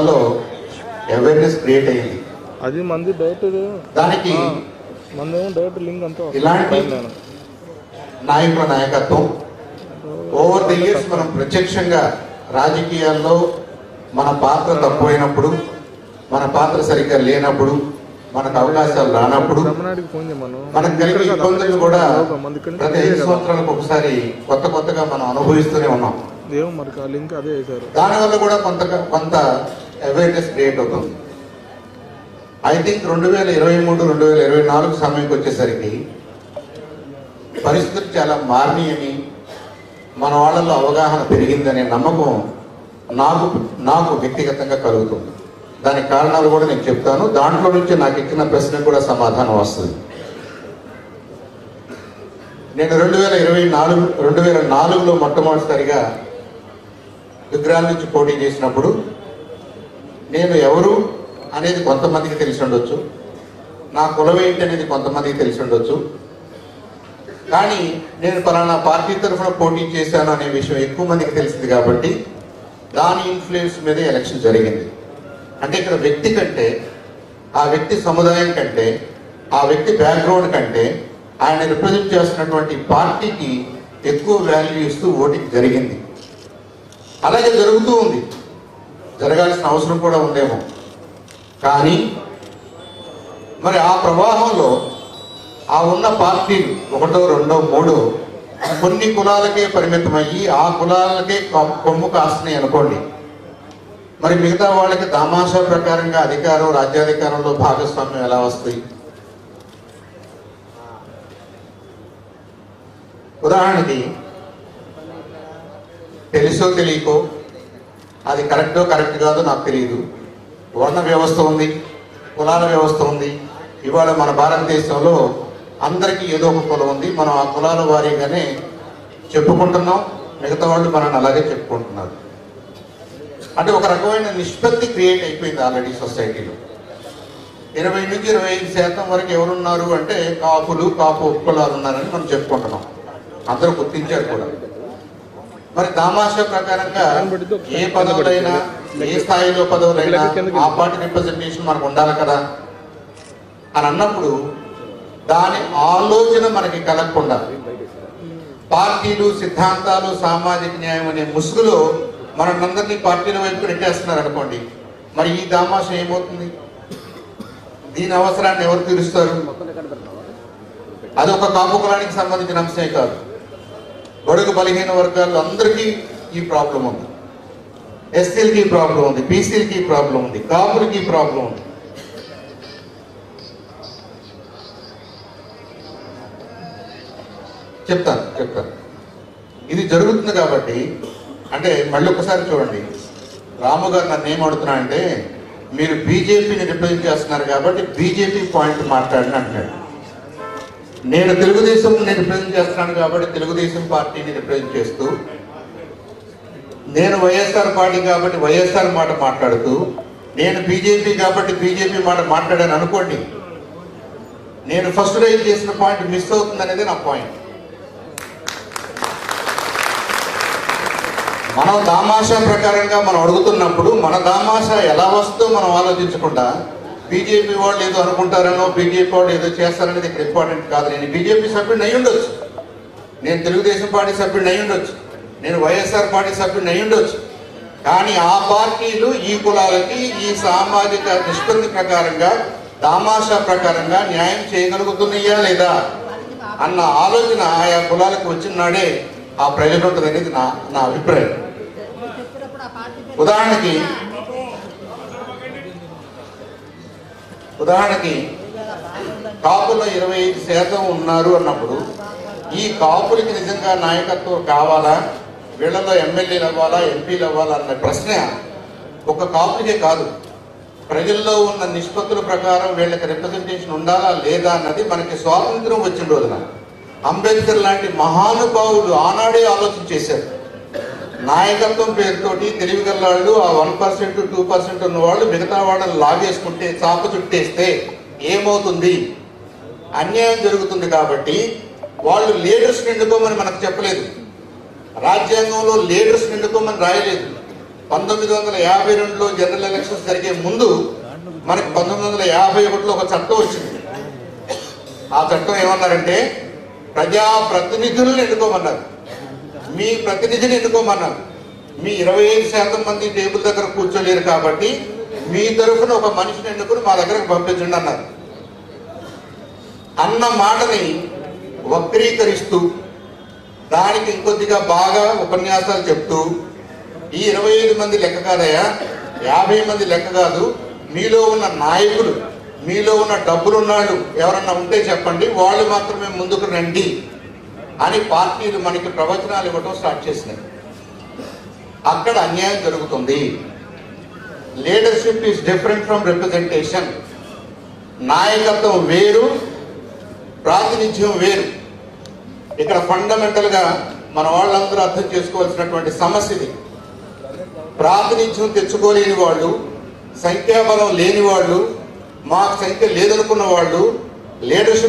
లో awareness create అయింది. అది మంది డైరెక్ట్ దానికి మందేమో డైరెక్ట్ లింక్ అంతా. ఇలాంటి. నాయకుల నాయకత్వం. ఓవర్ ది ఇయర్స్ మనం ప్రత్యక్షంగా రాజకీయాల్లో మన పాత్ర తక్కువైనప్పుడు మన పాత్ర సరిగ్గా లేనప్పుడు మనకు అవకాశాలు రానప్పుడు మనకు కలిగే ఇబ్బందులు కూడా ప్రతి ఐదు సంవత్సరాలకు ఒకసారి కొత్త కొత్తగా మనం అనుభవిస్తూనే ఉన్నాం. దానివల్ల కూడా కొంత కొంత అవేర్నెస్ క్రియేట్ అవుతుంది. ఐ థింక్ రెండు వేల ఇరవై మూడు రెండు వేల ఇరవై నాలుగు సమయంకి వచ్చేసరికి పరిస్థితులు చాలా మారినాయని మన వాళ్ళలో అవగాహన పెరిగిందనే నమ్మకం నాకు నాకు వ్యక్తిగతంగా కలుగుతుంది. దానికి కారణాలు కూడా నేను చెప్తాను. దాంట్లో నుంచి నాకు ఇచ్చిన ప్రశ్నకు కూడా సమాధానం వస్తుంది. నేను రెండు వేల ఇరవై నాలుగు రెండు వేల నాలుగులో మొట్టమొదటిసారిగా విగ్రహాల నుంచి పోటీ చేసినప్పుడు నేను ఎవరు అనేది కొంతమందికి తెలిసి ఉండొచ్చు. నా కులం ఏంటి అనేది కొంతమందికి తెలిసి ఉండొచ్చు. కానీ నేను పలానా పార్టీ తరఫున పోటీ చేశాను అనే విషయం ఎక్కువ మందికి తెలిసింది కాబట్టి దాని ఇన్ఫ్లుయెన్స్ మీద ఎలక్షన్ జరిగింది. అంటే ఇక్కడ వ్యక్తి కంటే ఆ వ్యక్తి సముదాయం కంటే ఆ వ్యక్తి బ్యాక్గ్రౌండ్ కంటే ఆయన రిప్రజెంట్ చేస్తున్నటువంటి పార్టీకి ఎక్కువ వాల్యూ ఇస్తూ ఓటింగ్ జరిగింది. అలాగే జరుగుతూ ఉంది. జరగాల్సిన అవసరం కూడా ఉందేమో. కానీ మరి ఆ ప్రవాహంలో ఆ ఉన్న పార్టీలు ఒకటో రెండో మూడో కొన్ని కులాలకే పరిమితమయ్యి ఆ కులాలకే కొమ్ము కాస్తున్నాయి అనుకోండి. మరి మిగతా వాళ్ళకి దామాషా ప్రకారంగా అధికారం రాజ్యాధికారంలో భాగస్వామ్యం ఎలా వస్తాయి? ఉదాహరణకి తెలుసో తెలియకో అది కరెక్టో కరెక్ట్ కాదో నాకు తెలియదు వర్ణ వ్యవస్థ ఉంది కులాల వ్యవస్థ ఉంది. ఇవాళ మన భారతదేశంలో అందరికీ ఏదో ఒక కులం ఉంది. మనం ఆ కులాల వారీగానే చెప్పుకుంటున్నాం. మిగతా వాళ్ళు మనల్ని అలాగే చెప్పుకుంటున్నారు. అంటే ఒక రకమైన నిష్పత్తి క్రియేట్ అయిపోయింది ఆల్రెడీ సొసైటీలో. ఇరవై నుంచి ఇరవై ఐదు శాతం వరకు ఎవరున్నారు అంటే కాపులు కాపు ఉపకులాలు ఉన్నారని మనం చెప్పుకుంటున్నాం. అందరూ గుర్తించారు కూడా. మరి దామాషా ప్రకారంగా ఏ పదవులైనా ఏ స్థాయిలో పదవులైనా ఆ పార్టీ రిప్రజెంటేషన్ మనకు ఉండాలి కదా? అని అన్నప్పుడు దాని ఆలోచన మనకి కలగకుండా పార్టీలు సిద్ధాంతాలు సామాజిక న్యాయం అనే ముసుగులో మనందరినీ పార్టీల వైపు నెట్టేస్తున్నారు అనుకోండి. మరి ఈ దామాషం ఏమవుతుంది? దీని అవసరాన్ని ఎవరు తీరుస్తారు? అది ఒక కాపు కులానికి సంబంధించిన అంశమే కాదు. బడుగు బలహీన వర్గాలు అందరికీ ఈ ప్రాబ్లం ఉంది. ఎస్సీలకి ప్రాబ్లం ఉంది బీసీలకి ప్రాబ్లం ఉంది కాపులకి ప్రాబ్లం ఉంది. చెప్తాను చెప్తాను. ఇది జరుగుతుంది కాబట్టి అంటే మళ్ళీ ఒకసారి చూడండి. రాము గారు నన్ను ఏం అంటే మీరు బీజేపీని రిప్రజెంట్ చేస్తున్నారు కాబట్టి బీజేపీ పాయింట్ మాట్లాడిన అంటున్నాడు. నేను తెలుగుదేశం నేను రిప్రజెంట్ చేస్తున్నాను కాబట్టి తెలుగుదేశం పార్టీని రిప్రజెంట్ చేస్తూ నేను వైఎస్ఆర్ పార్టీ కాబట్టి వైఎస్ఆర్ మాట మాట్లాడుతూ నేను బీజేపీ కాబట్టి బీజేపీ మాట మాట్లాడాను అనుకోండి నేను ఫస్ట్ రైజ్ చేసిన పాయింట్ మిస్ అవుతుంది అనేది నా పాయింట్ మనం దామాషా ప్రకారంగా మనం అడుగుతున్నప్పుడు మన దామాషా ఎలా వస్తుందో మనం ఆలోచించకుండా బీజేపీ వాళ్ళు ఏదో అనుకుంటారనో బీజేపీ వాళ్ళు ఏదో చేస్తారనేది ఇక్కడ ఇంపార్టెంట్ కాదు. నేను బీజేపీ సభ్యుడిని అయి ఉండొచ్చు. నేను తెలుగుదేశం పార్టీ సభ్యుడిని అయి ఉండొచ్చు. నేను వైఎస్ఆర్ పార్టీ సభ్యుడిని అయి ఉండొచ్చు. కానీ ఆ పార్టీలు ఈ కులాలకి ఈ సామాజిక నిష్పత్తి ప్రకారంగా దామాషా ప్రకారంగా న్యాయం చేయగలుగుతున్నాయా లేదా అన్న ఆలోచన ఆయా కులాలకు వచ్చిన నాడే ఆ ప్రజలు ఉంటుంది అనేది నా నా అభిప్రాయం. ఉదాహరణకి ఉదాహరణకి కాపులో ఇరవై ఐదు శాతం ఉన్నారు అన్నప్పుడు ఈ కాపులకి నిజంగా నాయకత్వం కావాలా? వీళ్ళలో ఎమ్మెల్యేలు అవ్వాలా? ఎంపీలు అవ్వాలా? అన్న ప్రశ్న ఒక కాపులకే కాదు. ప్రజల్లో ఉన్న నిష్పత్తుల ప్రకారం వీళ్ళకి రిప్రజెంటేషన్ ఉండాలా లేదా అన్నది మనకి స్వాతంత్రం వచ్చిన రోజున అంబేద్కర్ లాంటి మహానుభావుడు ఆనాడే ఆలోచన చేశారు. నాయకత్వం పేరుతోటి తెలివిగల్లాళ్ళు ఆ వన్ పర్సెంట్ టూ పర్సెంట్ ఉన్న వాళ్ళు మిగతా వాళ్ళని లాగేసుకుంటే చాప చుట్టేస్తే ఏమవుతుంది? అన్యాయం జరుగుతుంది కాబట్టి వాళ్ళు లీడర్స్ నిండుకోమని మనకు చెప్పలేదు. రాజ్యాంగంలో లీడర్స్ నిండుకోమని రాయలేదు. పంతొమ్మిది వందల యాభై రెండులో జనరల్ ఎలక్షన్స్ జరిగే ముందు మనకి పంతొమ్మిది వందల యాభై ఒకటిలో ఒక చట్టం వచ్చింది. ఆ చట్టం ఏమన్నారంటే ప్రజా ప్రతినిధులను ఎన్నుకోమన్నారు మీ ప్రతినిధిని ఎన్నుకోమన్నారు. మీ ఇరవై ఐదు శాతం మంది టేబుల్ దగ్గర కూర్చోలేరు కాబట్టి మీ తరఫున ఒక మనిషిని ఎన్నుకుని మా దగ్గరకు పంపించండి అన్నారు. అన్న మాటని వక్రీకరిస్తూ దానికి ఇంకొద్దిగా బాగా ఉపన్యాసాలు చెప్తూ ఈ ఇరవై ఐదు మంది లెక్క కాదయ్యా యాభై మంది లెక్క కాదు మీలో ఉన్న నాయకులు మీలో ఉన్న డబ్బులున్నాళ్ళు ఎవరన్నా ఉంటే చెప్పండి వాళ్ళు మాత్రమే ముందుకు రండి. అని పార్టీలు మనకి ప్రవచనాలు ఇవ్వడం స్టార్ట్ చేసినాయి అక్కడ అన్యాయం జరుగుతుంది. Leadership is different from representation నాయకత్వం వేరు ప్రాతినిధ్యం వేరు. ఇక్కడ ఫండమెంటల్గా మన వాళ్ళందరూ అర్థం చేసుకోవాల్సినటువంటి సమస్య ఇది. ప్రాతినిధ్యం తెచ్చుకోలేని వాళ్ళు సంఖ్యాబలం లేని వాళ్ళు మాకు సంఖ్య లేదనుకున్న వాళ్ళు లీడర్షిప్